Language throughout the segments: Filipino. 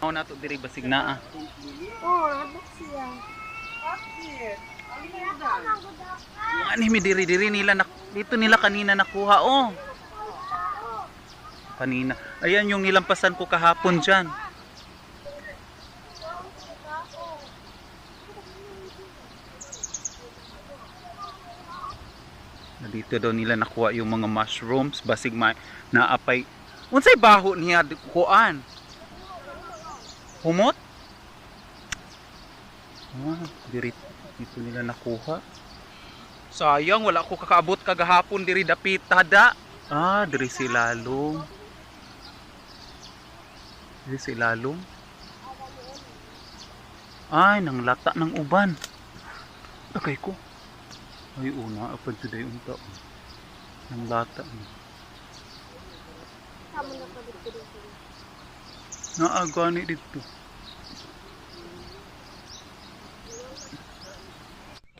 Ako na to diri basig naa. Oo, habok siya. Ano mi diri diri nila nak dito nila kanina nakuha oh. Kanina. Ayan yung nilampasan ko kahapon diyan. Dito daw nila nakuha yung mga mushrooms basig ma naapay. Unsay baho niya kuan? Humot? Ah, diri dito nila nakuha. Sayang, wala ko kakaabot kagahapon diri dapit tada. Ah, diri si lalong. Diri si lalong. Ay, nang lata ng uban. Takay ko. Ay, una, apad today unta. Nang lata. Na pa dito dito. Naagani dito.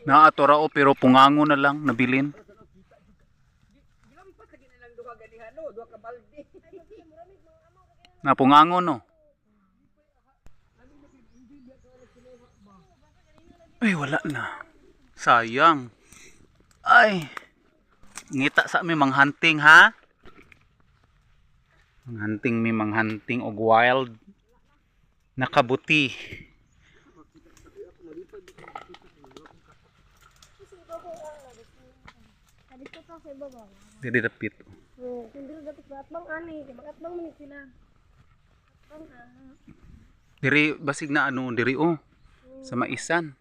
Naatora o pero pungango na lang nabilin. Na pungango no. Ay wala na. Sayang. Ay. Ngita sa mi manghunting ha. Manghunting mi manghunting og wild nakabuti. Dili dapit. Ana. Diri basig na ano diri oh. Sa maisan.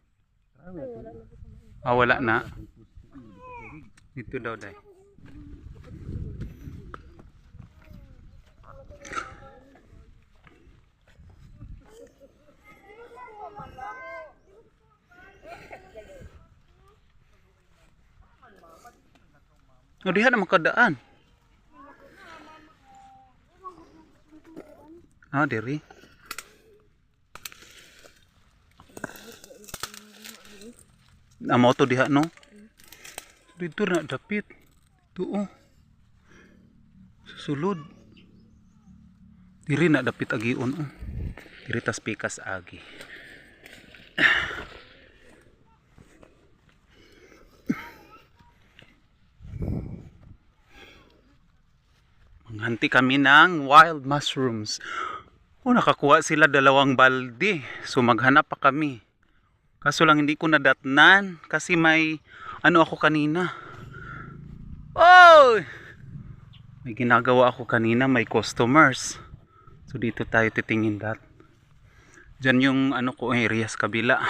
Ay, wala na. Ah. Dito daw dai. Oh, diha makadaan. Ah, diri. Amo to diha no. Dito na dapit. Oh. Susulod. Diri na dapit agion oh. Diri tas pikas agi. Manghanti kami ng wild mushrooms. Oh, nakakuha sila dalawang balde. So maghanap pa kami. Kaso lang hindi ko nadatnan kasi may ano ako kanina. Oh! May ginagawa ako kanina, may customers. So dito tayo titingin dat. Diyan yung ano ko area sa kabila.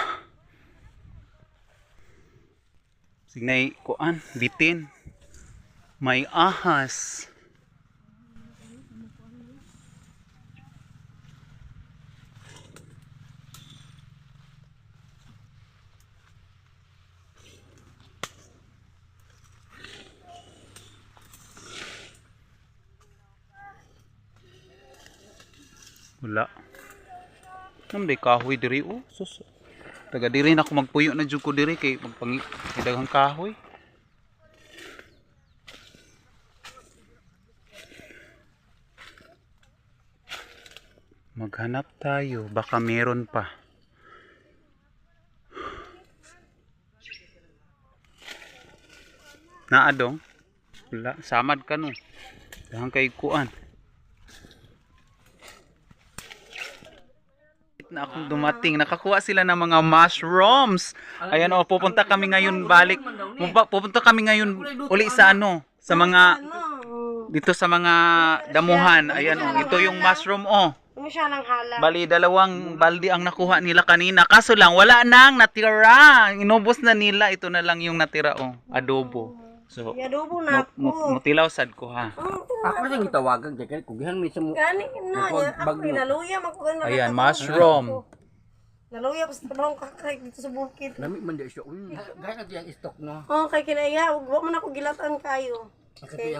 Signay kuan, bitin. May ahas. Wala. Nam day kahoy diri oh. Sus. Taga diri na ako magpuyo na jud ko diri kay magpangi daghang kahoy. Maghanap tayo, baka meron pa. Naadong? Wala, samad ka no. Daghang kay kuan. na akong dumating. Nakakuha sila ng mga mushrooms. Ayan o, pupunta kami ngayon balik. Pupunta- kami ngayon uli sa ano, sa mga dito sa mga damuhan. Ayan o, ito yung mushroom o. Ano siya nang hala? Bali, dalawang baldi ang nakuha nila kanina. Kaso lang, wala nang natira. Inubos na nila. Ito na lang yung natira o. Adobo. So, Yadubo na mu- mu- mutilaw sad ko ha. Oh, Ako lang itawagan kay kugihan mo. Gani na, Ako, ya, ako naluya man ko ganun. Ayan, mushroom. Naluya ko sa trabaho kakay dito sa bukid. Lami man di siya. Gaya na tiyang stock no. Oh, kay kinaya, wa man ako gilatan kayo.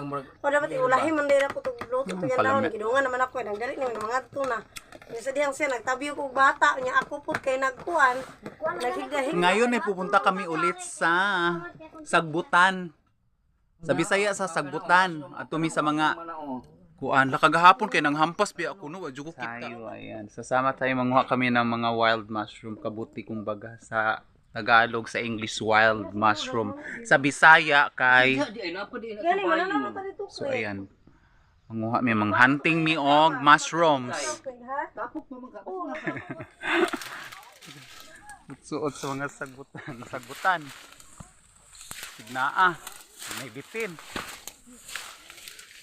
Murag O dapat iulahi man din ako tug luto to yan daw palami. gidungan naman ako nang gali ni mga to na. Ni sa dihang siya nagtabiyo ko bata nya ako pud kay nagkuan. Naghigahig. Ngayon ay pupunta kami ulit sa Sagbutan. Sa Bisaya sa Sagbutan. At tumi sa mga. Kuan, lakagahapon kay nang hampas biya ako no, wadyo ko kita. Tayo, ayan. Sasama tayo manguha kami ng mga wild mushroom, kabuti kumbaga sa Tagalog sa English wild mushroom. Sa Bisaya kay. So ayan. Manguha mi mga hunting mi og mushrooms. Oo. Suot sa mga sagutan, sagutan. Signaa. May bitin.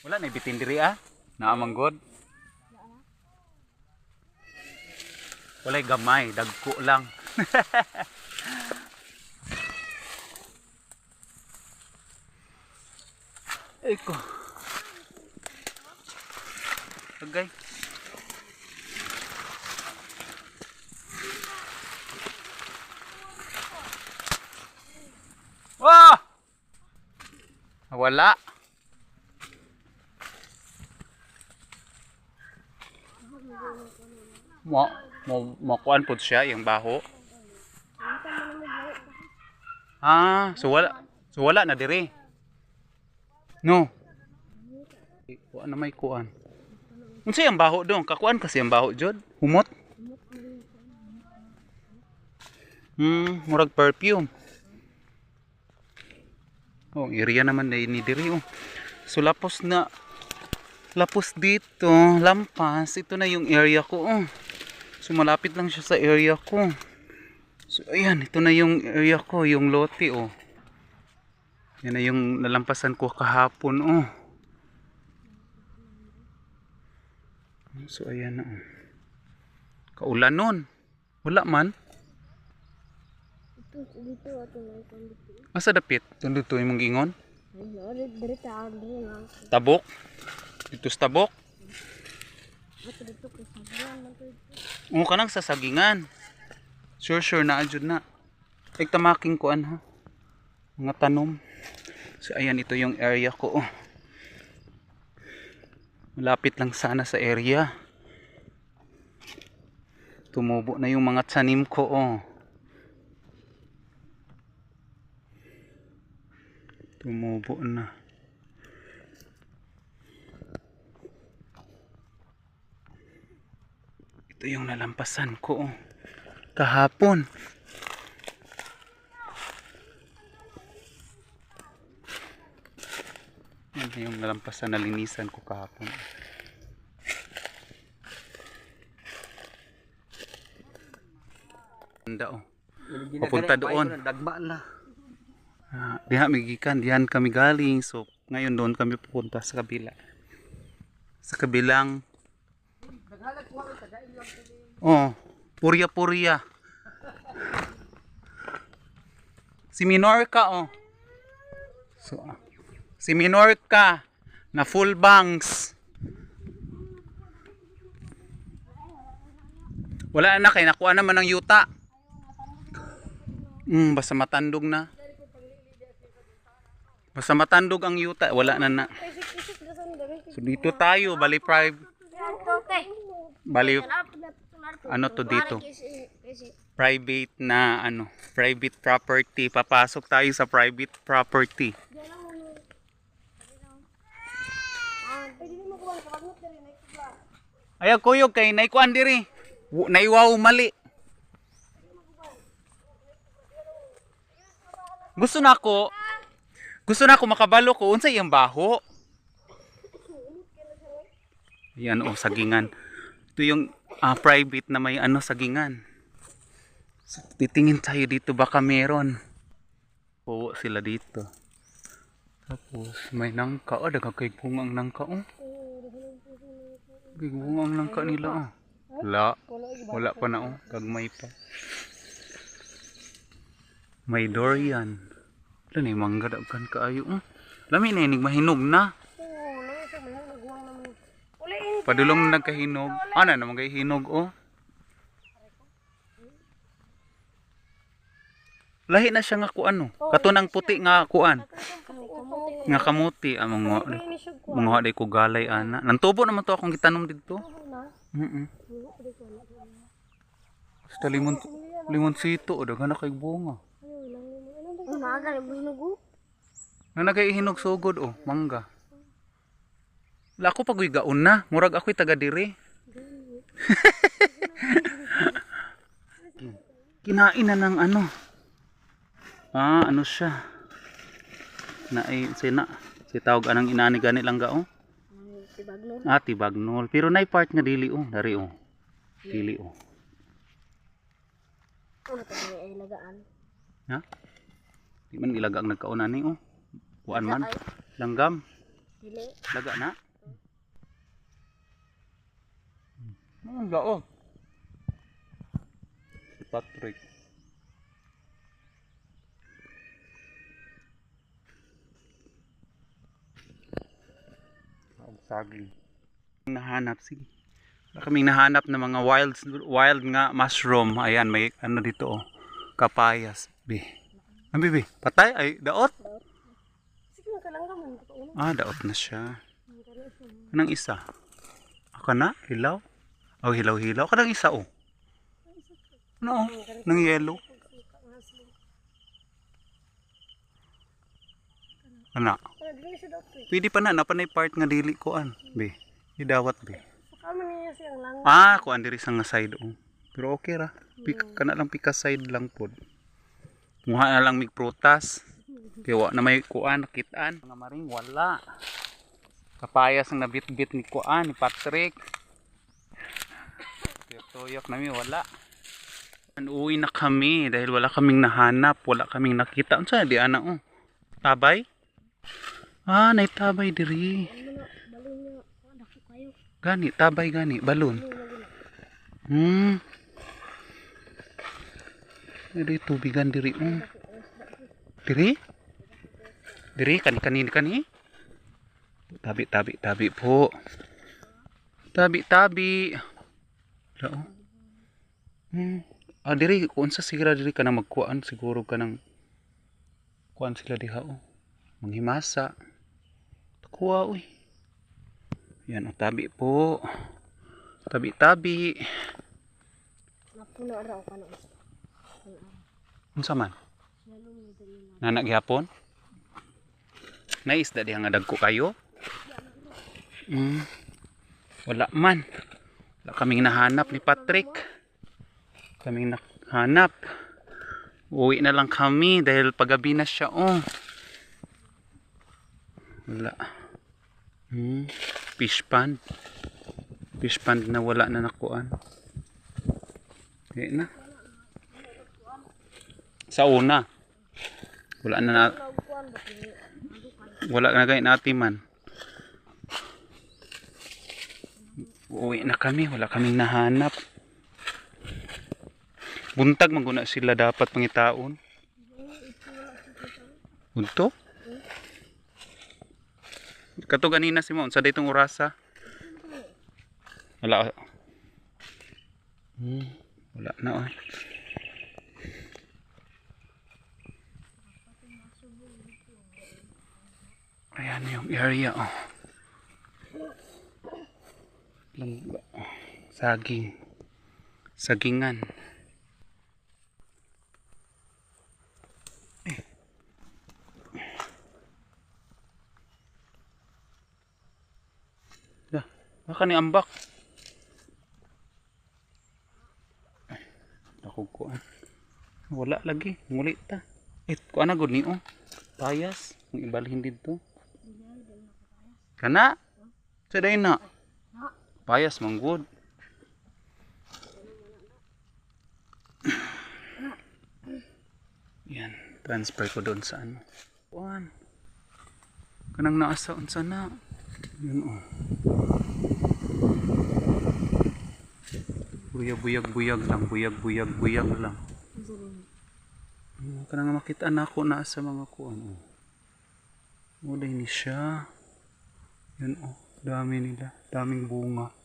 Wala na bitin diri ah. Naa man god. Walay gamay, dagko lang. Eko. Agay. Wah! Wala. Mo mo makuan pud siya yung baho. Ah, so wala. So wala na dire. No. Kuan na may kuan. Unsa yung baho dong? Kakuan kasi yung baho jud. Humot. Hmm, murag perfume. Oh, area naman na ni diri oh. So lapos na lapos dito, lampas, ito na yung area ko oh. So malapit lang siya sa area ko. So ayan, ito na yung area ko, yung lote oh. Yan na yung nalampasan ko kahapon oh. So ayan na oh. Kaulan nun. Wala man. Asa dapit? Tundo to yung ingon. Dito, taon, dito lang. Tabok. Dito sa tabok. Oo ka nang sasagingan. Sure, sure na adjud na. Ig tamaking kuan ha. Mga tanom. So ayan ito yung area ko. Oh. Malapit lang sana sa area. Tumubo na yung mga tanim ko oh. Tumubo na. Ito yung nalampasan ko oh. Kahapon. Yan yung nalampasan na linisan ko kahapon. Ganda oh. Papunta doon. Dagma na. Ah, diha migikan, diyan kami galing. So ngayon doon kami pupunta sa kabila. Sa kabilang Oh, purya-purya. Si Minorca oh. So, si Minorca na full bangs. Wala na kay nakuha naman ng yuta. Mm, basta matandog na. Basta matandog ang yuta, wala na na. So dito tayo, bali private, Okay. bali Hanap na tunar ko. Ano to dito? Private na ano, private property. Papasok tayo sa private property. Ay kuyog kay naikuan diri. Wu- Naiwaw mali. Gusto na ako Gusto na ako makabalo ko unsa iyang baho. Yan oh sagingan. Ito yung ah, private na may ano sagingan. So, titingin tayo dito baka meron. Oo sila dito. Tapos may nangka. Oh, dagang kay bungang nangka oh. Kay bungang nangka nila oh. Wala. Wala pa na oh. Kagmay pa. May durian. Na yung mangga dagkan kaayo oh. Lami na inig mahinog na. Oo, nang isa man lang naghuwang naman. Wala ini. Padulong na nagkahinog. Ano naman kay hinog oh. Lahi na siya nga kuan no. Katunang puti nga kuan. Nga kamuti siya ko. mga day ko galay ana. Nantubo naman to akong gitanom dito. na. Mm. Basta limon limon sito o daghan na kay bunga. Ano na? Na nagaihinog sugod oh, mangga. Wala ako pag gaon na. Murag ako'y taga diri. Kinain na ng ano. Ah, ano siya. Na ay sina. Si tawag anang inani gani lang ga oh. Tibagnol. Ah, tibagnol. Pero nay part nga dili oh, dari oh. Dili oh. Ano to ay lagaan? Ha? Di man ilaga ang nagkauna ni oh. Kuan man. Langgam. dili. Laga na. Hmm, gao. Si Patrick. Ang saging. Nahanap sige. Wala kaming nahanap ng mga wild wild nga mushroom. Ayan, may ano dito oh. Kapayas. Bi. Ang bibi, patay ay daot. Sige na kalang gaman ko uno. Ah, daot na siya. Kanang isa. Ako na? Hilaw? Oh, hilaw-hilaw. Kanang isa, oh. Oh? Nang yellow. Ana. Pwede pa na. Napanay part nga dili ko, an. Be. Idawat, be. Ah, kuan diri sa nga side, oh. Pero okay ra. Pik, kana lang pika side lang pod. Muha na lang mig prutas. Kaya wa na may kuan nakitaan. Mga maring wala. Kapayas ang nabit-bit ni kuan ni Patrick. Tuyok namin wala. Uwi na kami dahil wala kaming nahanap, wala kaming nakita. Unsa di ana oh? Tabay? Ah, nay tabay diri. Ano. Gani, tabay gani, balon. Hmm. Diri tubigan diri oh. Diri? Diri kani kani kani. Tabi tabi tabi po. Tabi tabi. Oh. Hmm. Ah diri kung sa sigura diri ka na magkuan siguro ka ng kuan sila diha oh. Manghimasa. Kuha uy. Yan o tabi po. Tabi tabi. Napuno raw ka na. Unsa man? Nanak gyapon? Naisda diha nga dagko kayo? Mm. Wala man. Kaming nahanap ni Patrick. Kaming nahanap. Uwi na lang kami dahil pagabi na siya oh. Wala. Hmm. Fish pond. Fish pond na wala na nakuan. Okay na. Sa una. Wala na na. Wala na kayo natin man. Uwi na kami. Wala kaming nahanap. Buntag maguna sila dapat pangitaon. Bunto? Kato ganina si Mon, sa ditong orasa. Wala. Hmm, wala na oh. Ayan yung area oh. Lang- Saging. Sagingan. Eh. Da, baka ni ambak. Ako ko. ah. Wala lagi, muli ta. Eh, ko ana gud ni oh. Payas, ibalhin dito. Kana? Sa na. Payas manggod. Yan, transfer ko doon sa ano. Kuan. Kanang naasa unsa na. Yun oh. Buyag buyag buyag lang, buyag buyag buyag lang. Hmm, Kanang makita na ako na sa mga kuan oh. Mulay ni siya. Yan oh, dami nila, daming bunga.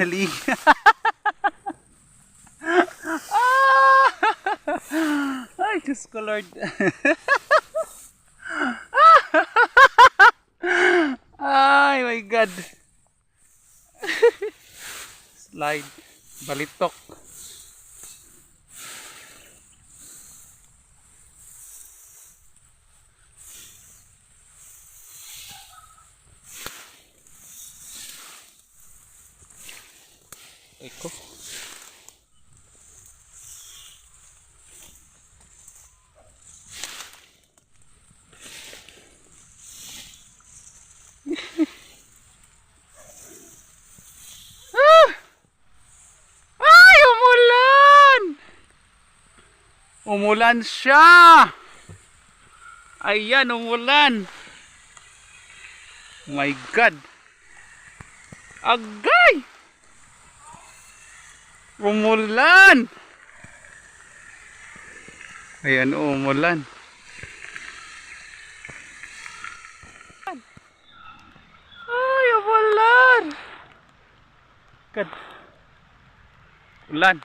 Ali. Ay, Diyos ko Lord. Ay, my God. Slide. Balitok. Eko. Ay, umulan! Umulan siya! Ayan, umulan! Oh my God! Agay! Umulan! Ayan, umulan. Ay, umulan! God. Ulan.